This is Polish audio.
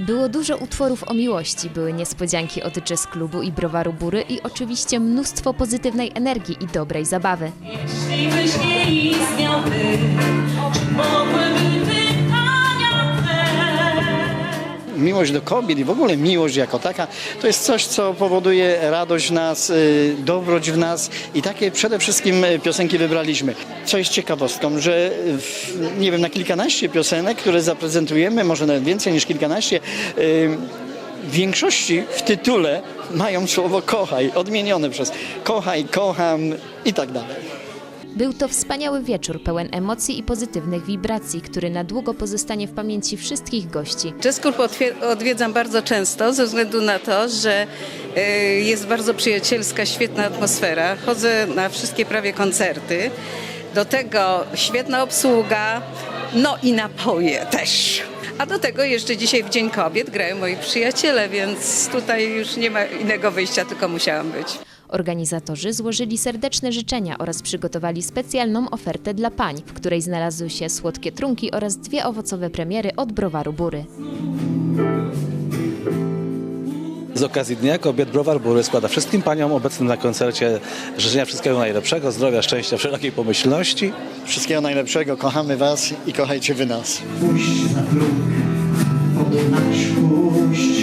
Było dużo utworów o miłości, były niespodzianki od jazz klubu i browaru Bury i oczywiście mnóstwo pozytywnej energii i dobrej zabawy. Jeśli byś nie istniał ty, czy mogłyby miłość do kobiet i w ogóle miłość jako taka, to jest coś, co powoduje radość w nas, y, dobroć w nas i takie przede wszystkim y, piosenki wybraliśmy. Co jest ciekawostką, że w, nie wiem, na kilkanaście piosenek, które zaprezentujemy, może nawet więcej niż kilkanaście, y, w większości w tytule mają słowo kochaj, odmienione przez kochaj, kocham i tak dalej. Był to wspaniały wieczór, pełen emocji i pozytywnych wibracji, który na długo pozostanie w pamięci wszystkich gości. Jazz Club odwiedzam bardzo często ze względu na to, że y, jest bardzo przyjacielska, świetna atmosfera. Chodzę na wszystkie prawie koncerty. Do tego świetna obsługa, no i napoje też. A do tego jeszcze dzisiaj w Dzień Kobiet grają moi przyjaciele, więc tutaj już nie ma innego wyjścia, tylko musiałam być. Organizatorzy złożyli serdeczne życzenia oraz przygotowali specjalną ofertę dla pań, w której znalazły się słodkie trunki oraz dwie owocowe premiery od browaru Bury. Z okazji Dnia Kobiet Browar Bury składa wszystkim paniom obecnym na koncercie życzenia wszystkiego najlepszego, zdrowia, szczęścia, wszelakiej pomyślności. Wszystkiego najlepszego, kochamy Was i kochajcie Wy nas. Puść na próg, odnać puść na